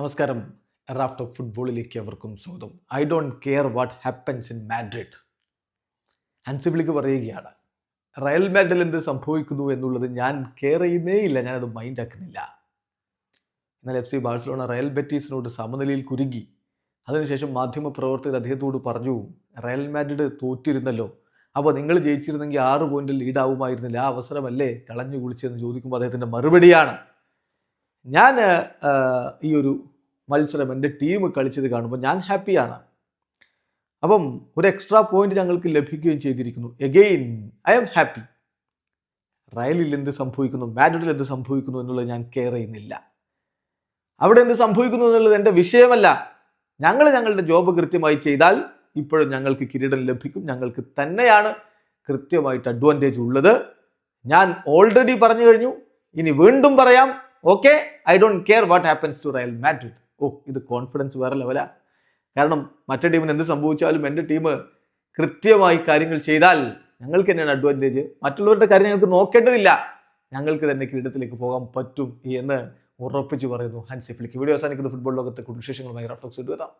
നമസ്കാരം. Raft of ഫുട്ബോളിലേക്ക് അവർക്കും സ്വാഗതം. I don't care what happens in Madrid. ഹൻസിബിളിക്ക് പറയുകയാണ് റയൽ മാഡ്രിൽ എന്ത് സംഭവിക്കുന്നു എന്നുള്ളത് ഞാൻ കെയർ ചെയ്യുന്നേ ഇല്ല ഞാനത് മൈൻഡ് ആക്കുന്നില്ല. എന്നാൽ എഫ് സി ബാഴ്സലോണ റയൽ ബെറ്റീസിനോട് സമനിലയിൽ കുരുങ്ങി. അതിനുശേഷം മാധ്യമ മാധ്യമപ്രവർത്തകർ അദ്ദേഹത്തോട് പറഞ്ഞു റയൽ മാഡ്രിഡ് തോറ്റിരുന്നല്ലോ. അപ്പോൾ നിങ്ങൾ ജയിച്ചിരുന്നെങ്കിൽ ആറ് പോയിന്റിൽ ലീഡാവുമായിരുന്നില്ല. ആ അവസരമല്ലേ കളഞ്ഞു കുളിച്ചെന്ന് ചോദിക്കുമ്പോൾ അദ്ദേഹത്തിന്റെ മറുപടിയാണ്. ഞാൻ ഈ ഒരു മത്സരം എന്റെ ടീം കളിച്ചത് കാണുമ്പോൾ ഞാൻ ഹാപ്പിയാണ് അപ്പം ഒരു എക്സ്ട്രാ പോയിന്റ് ഞങ്ങൾക്ക് ലഭിക്കുകയും ചെയ്തിരിക്കുന്നു. എഗെയിൻ ഐ ആം ഹാപ്പി റയലിൽ എന്ത് സംഭവിക്കുന്നു? മാഡ്രിഡിൽ എന്ത് സംഭവിക്കുന്നു എന്നുള്ളത് ഞാൻ കെയർ ചെയ്യുന്നില്ല. അവിടെ എന്ത് സംഭവിക്കുന്നു എന്നുള്ളത് എന്റെ വിഷയമല്ല. ഞങ്ങൾ ഞങ്ങളുടെ ജോബ് കൃത്യമായി ചെയ്താൽ ഇപ്പോഴും ഞങ്ങൾക്ക് കിരീടം ലഭിക്കും. ഞങ്ങൾക്ക് തന്നെയാണ് കൃത്യമായിട്ട് അഡ്വാന്റേജ് ഉള്ളത്. ഞാൻ ഓൾറെഡി പറഞ്ഞു കഴിഞ്ഞു. ഇനി വീണ്ടും പറയാം. Okay I don't care what happens to Real Madrid ഓ ഇത് കോൺഫിഡൻസ് വേറെ ലെവലാ കാരണം മറ്റേ ടീമിന് എന്ത് സംഭവിച്ചാലും എന്റെ ടീം കൃത്യമായി കാര്യങ്ങൾ ചെയ്താൽ ഞങ്ങൾക്ക് തന്നെയാണ് അഡ്വാന്റേജ് മറ്റുള്ളവരുടെ കാര്യം ഞങ്ങൾക്ക് നോക്കേണ്ടതില്ല. ഞങ്ങൾക്ക് തന്നെ കിരീടത്തിലേക്ക് പോകാൻ പറ്റും എന്ന് ഉറപ്പിച്ച് പറയുന്നു ഹൻസിഫ്ലിക്ക്. വീഡിയോ അവസാനിക്കുന്നത് ഫുട്ബോൾ ലോകത്തെ കുടുംബ വിശേഷങ്ങളുമായി റഫ്ലക്സ് എത്താം